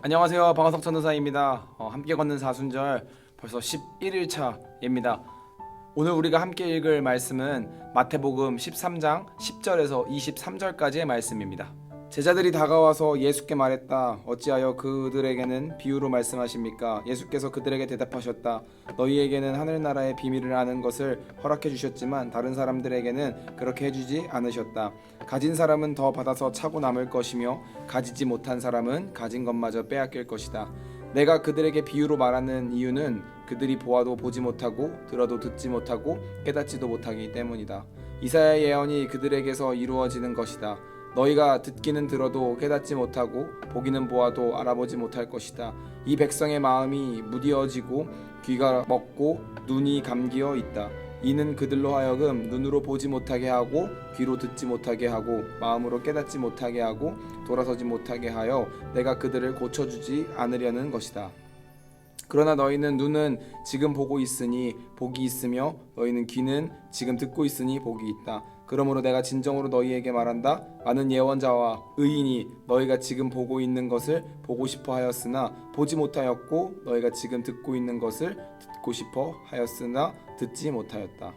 안녕하세요. 방화석 전도사입니다. 어, 함께 걷는 사순절 벌써 11일차입니다. 오늘 우리가 함께 읽을 말씀은 마태복음 13장 10절에서 23절까지의 말씀입니다. 제자들이 다가와서 예수께 말했다. 어찌하여 그들에게는 비유로 말씀하십니까? 예수께서 그들에게 대답하셨다. 너희에게는 하늘나라의 비밀을 아는 것을 허락해 주셨지만 다른 사람들에게는 그렇게 해주지 않으셨다. 가진 사람은 더 받아서 차고 남을 것이며 가지지 못한 사람은 가진 것마저 빼앗길 것이다. 내가 그들에게 비유로 말하는 이유는 그들이 보아도 보지 못하고 들어도 듣지 못하고 깨닫지도 못하기 때문이다. 이사야 예언이 그들에게서 이루어지는 것이다. 너희가 듣기는 들어도 깨닫지 못하고 보기는 보아도 알아보지 못할 것이다. 이 백성의 마음이 무디어지고 귀가 먹고 눈이 감기어 있다. 이는 그들로 하여금 눈으로 보지 못하게 하고 귀로 듣지 못하게 하고 마음으로 깨닫지 못하게 하고 돌아서지 못하게 하여 내가 그들을 고쳐주지 않으려는 것이다. 그러나 너희는 눈은 지금 보고 있으니 복이 있으며 너희는 귀는 지금 듣고 있으니 복이 있다. 그러므로 내가 진정으로 너희에게 말한다. 많은 예언자와 의인이 너희가 지금 보고 있는 것을 보고 싶어 하였으나 보지 못하였고 너희가 지금 듣고 있는 것을 듣고 싶어 하였으나 듣지 못하였다.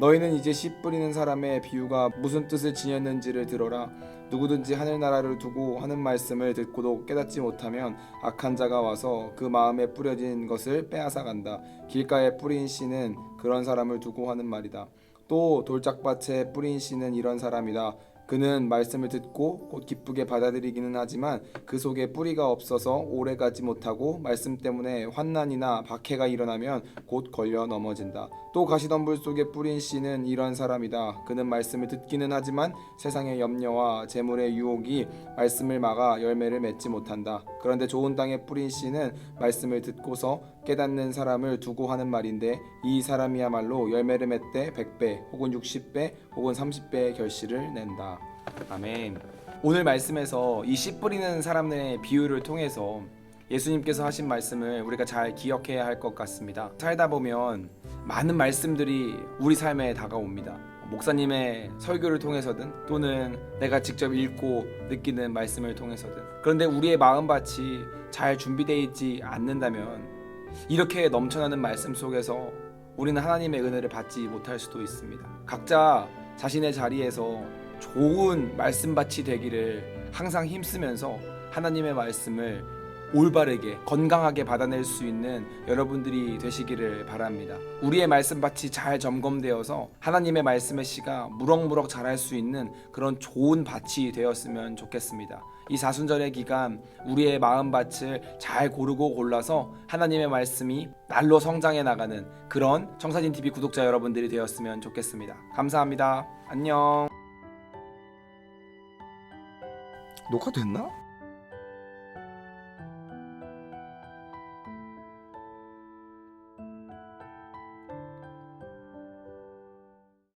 너희는 이제 씨 뿌리는 사람의 비유가 무슨 뜻을 지녔는지를 들어라. 누구든지 하늘나라를 두고 하는 말씀을 듣고도 깨닫지 못하면 악한 자가 와서 그 마음에 뿌려진 것을 빼앗아 간다. 길가에 뿌린 씨는 그런 사람을 두고 하는 말이다. 또 돌짝밭에 뿌린 씨는 이런 사람이다. 그는 말씀을 듣고 곧 기쁘게 받아들이기는 하지만 그 속에 뿌리가 없어서 오래 가지 못하고 말씀 때문에 환난이나 박해가 일어나면 곧 걸려 넘어진다. 또 가시덤불 속에 뿌린 씨는 이런 사람이다. 그는 말씀을 듣기는 하지만 세상의 염려와 재물의 유혹이 말씀을 막아 열매를 맺지 못한다. 그런데 좋은 땅에 뿌린 씨는 말씀을 듣고서 깨닫는 사람을 두고 하는 말인데 이 사람이야말로 열매를 맺되 100배 혹은 60배 혹은 30배의 결실을 낸다. 아멘. 오늘 말씀에서 이 씨 뿌리는 사람의 비유를 통해서 예수님께서 하신 말씀을 우리가 잘 기억해야 할 것 같습니다. 살다 보면 많은 말씀들이 우리 삶에 다가옵니다. 목사님의 설교를 통해서든 또는 내가 직접 읽고 느끼는 말씀을 통해서든 그런데 우리의 마음밭이 잘 준비되어 있지 않는다면 이렇게 넘쳐나는 말씀 속에서 우리는 하나님의 은혜를 받지 못할 수도 있습니다. 각자 자신의 자리에서 좋은 말씀밭이 되기를 항상 힘쓰면서 하나님의 말씀을 올바르게 건강하게 받아낼 수 있는 여러분들이 되시기를 바랍니다. 우리의 말씀밭이 잘 점검되어서 하나님의 말씀의 씨가 무럭무럭 자랄 수 있는 그런 좋은 밭이 되었으면 좋겠습니다. 이 사순절의 기간 우리의 마음밭을 잘 고르고 골라서 하나님의 말씀이 날로 성장해 나가는 그런 청사진 TV 구독자 여러분들이 되었으면 좋겠습니다. 감사합니다. 안녕. 녹화 됐나?